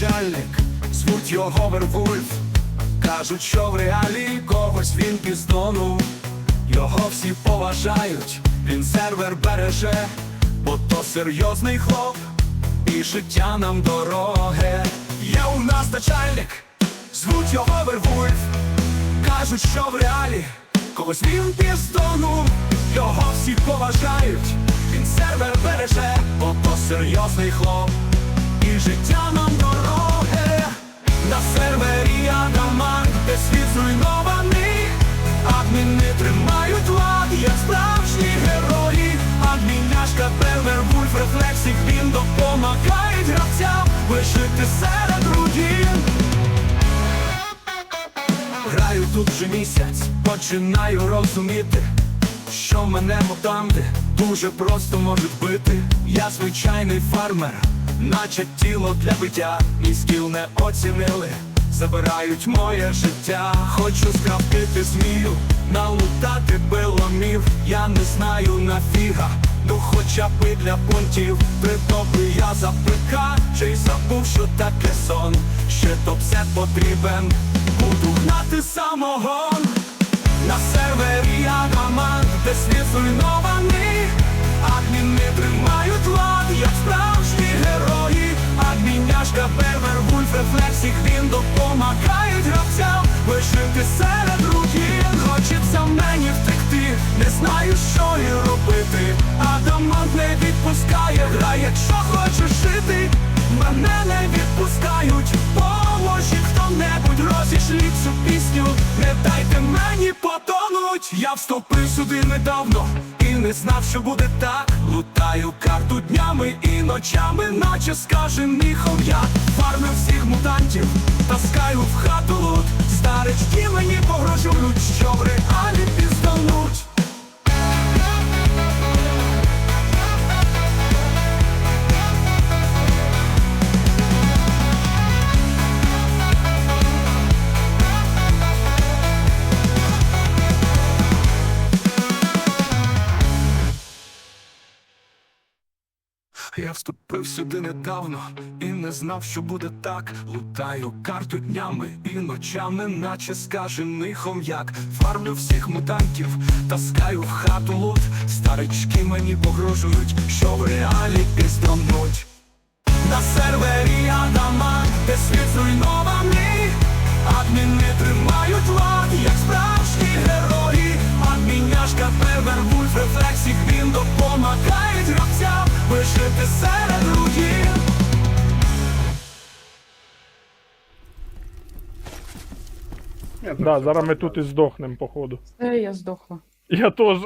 начальник, звуть його Вервульф. Кажуть, що в реалі когось він піздонув. Його всі поважають, він сервер береже, бо то серйозний хлоп, і життя нам дороге. Є у нас начальник, звуть його Вервульф. Кажуть, що в реалі когось він піздонув, його всі поважають, він сервер береже, бо то серйозний хлоп, і життя нам зруйнований, адміни тримають лад, як справжні герої. Адміняшка Первер Вульф рефлексик, він допомагає гравцям вижити серед руїн. Граю тут вже місяць, починаю розуміти, що мене мутанти дуже просто можуть бити. Я звичайний фармер, наче тіло для биття, мій скіл не оцінили, забирають моє життя. Хочу скрафтити змію, налутати беломів, я не знаю нафіга. Ну хоча б і для пунктів. Притопи я за Чи й забув, що таке сон. Ще топ-сет потрібен. Буду гнати самогон. На сервері Адамант, де світ зруйнований. Адміни тримають лад, як справжні герої. Адміняшка Бервер, Вульф, Рефлексік, він допомагають гравцям. Вижити серед руїн Хочеться мені втекти, не знаю, що і робити. Адамант не відпускає, гра, якщо хочеш жити. Мене не відпускають, поможіть хто-небудь, розішліть цю пісню. Не дайте мені потонуть. Я вступив сюди недавно не знав, що буде так. Лутаю карту днями і ночами, наче скаже міхом я Фармив всіх мутантів, таскаю в хату лут. Старички мені погрожують, що в Я вступив сюди недавно і не знав, що буде так. Лутаю карту днями і ночами, наче скажений хом'як. Фармлю всіх мутантів, таскаю в хату лут. Старички мені погрожують, що в реалі піздануть. На сервері Адамант, Да, зараз ми тут і здохнемо, походу. Е, я здохла. Я теж.